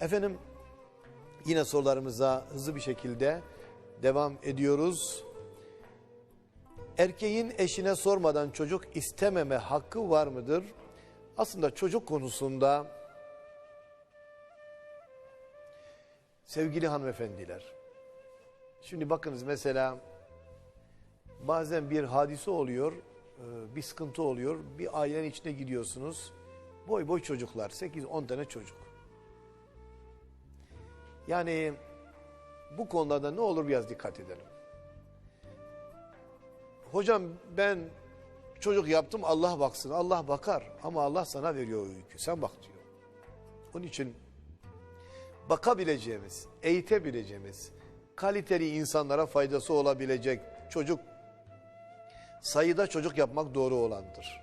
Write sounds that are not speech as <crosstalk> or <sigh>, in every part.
Efendim yine sorularımıza hızlı bir şekilde devam ediyoruz. Erkeğin eşine sormadan çocuk istememe hakkı var mıdır? Aslında çocuk konusunda sevgili hanımefendiler. Şimdi bakınız mesela bazen bir hadise oluyor, e, bir sıkıntı oluyor. Bir ailenin içine gidiyorsunuz. Boy boy çocuklar, 8-10 tane çocuk. Yani bu konularda ne olur biraz dikkat edelim. Hocam ben çocuk yaptım Allah baksın. Allah bakar ama Allah sana veriyor o yükü. Sen bak diyor. Onun için bakabileceğimiz, eğitebileceğimiz, kaliteli insanlara faydası olabilecek çocuk sayıda çocuk yapmak doğru olandır.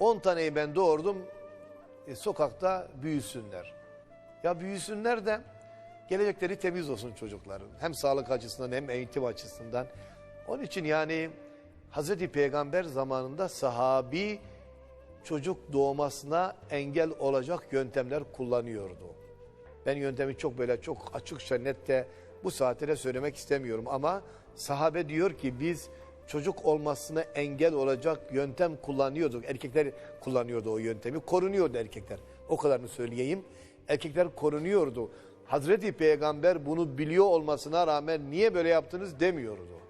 10 taneyi ben doğurdum, e, sokakta büyüsünler. Ya büyüsünler de gelecekleri temiz olsun çocukların. Hem sağlık açısından hem eğitim açısından. Onun için yani Hazreti Peygamber zamanında sahabi çocuk doğmasına engel olacak yöntemler kullanıyordu. Ben yöntemi çok böyle çok açıkça nette bu saatlere söylemek istemiyorum ama sahabe diyor ki biz çocuk olmasına engel olacak yöntem kullanıyorduk. Erkekler kullanıyordu o yöntemi. Korunuyordu erkekler. O kadarını söyleyeyim. Erkekler korunuyordu. Hazreti Peygamber bunu biliyor olmasına rağmen niye böyle yaptınız demiyordu.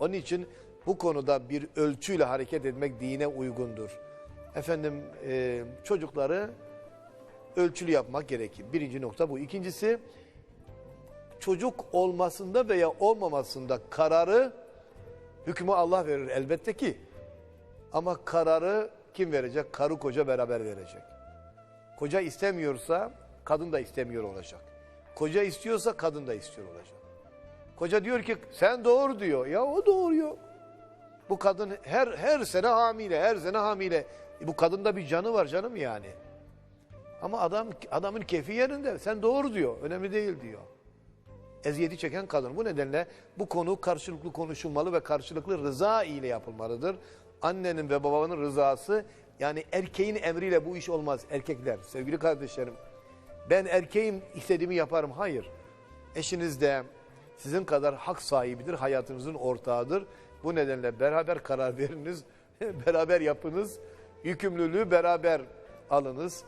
Onun için bu konuda bir ölçüyle hareket etmek dine uygundur. Efendim e, çocukları ölçülü yapmak gerekir. Birinci nokta bu. İkincisi çocuk olmasında veya olmamasında kararı hükmü Allah verir elbette ki. Ama kararı kim verecek? Karı koca beraber verecek. Koca istemiyorsa kadın da istemiyor olacak. Koca istiyorsa kadın da istiyor olacak. Koca diyor ki sen doğur diyor. Ya o doğuruyor. Bu kadın her her sene hamile, her sene hamile. E bu kadında bir canı var canım yani. Ama adam adamın kefi yerinde. Sen doğru diyor. Önemli değil diyor. Eziyeti çeken kadın. Bu nedenle bu konu karşılıklı konuşulmalı ve karşılıklı rıza ile yapılmalıdır. Annenin ve babanın rızası yani erkeğin emriyle bu iş olmaz erkekler. Sevgili kardeşlerim ben erkeğim istediğimi yaparım. Hayır. Eşiniz de sizin kadar hak sahibidir. Hayatınızın ortağıdır. Bu nedenle beraber karar veriniz. <laughs> beraber yapınız. Yükümlülüğü beraber alınız.